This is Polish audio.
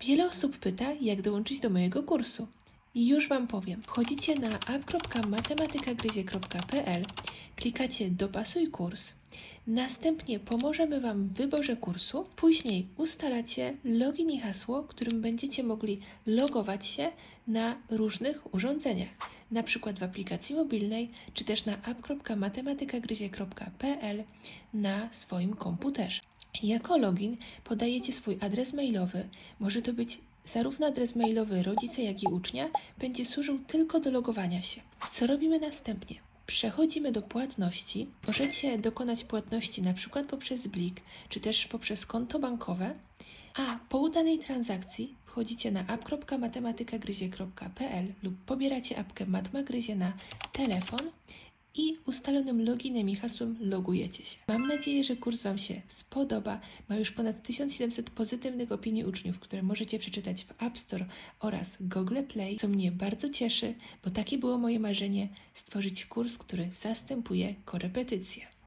Wiele osób pyta, jak dołączyć do mojego kursu. I już Wam powiem. Wchodzicie na app.matematykagryzie.pl, klikacie dopasuj kurs, następnie pomożemy Wam w wyborze kursu, później ustalacie login i hasło, którym będziecie mogli logować się na różnych urządzeniach, na przykład w aplikacji mobilnej, czy też na app.matematykagryzie.pl na swoim komputerze. Jako login podajecie swój adres mailowy. Może to być zarówno adres mailowy rodzica, jak i ucznia. Będzie służył tylko do logowania się. Co robimy następnie? Przechodzimy do płatności. Możecie dokonać płatności przykład poprzez Blik, czy też poprzez konto bankowe. A po udanej transakcji wchodzicie na app.matematykagryzie.pl lub pobieracie apkę Matmagryzie na telefon i ustalonym loginem i hasłem logujecie się. Mam nadzieję, że kurs Wam się spodoba. Ma już ponad 1700 pozytywnych opinii uczniów, które możecie przeczytać w App Store oraz Google Play, co mnie bardzo cieszy, bo takie było moje marzenie stworzyć kurs, który zastępuje korepetycję.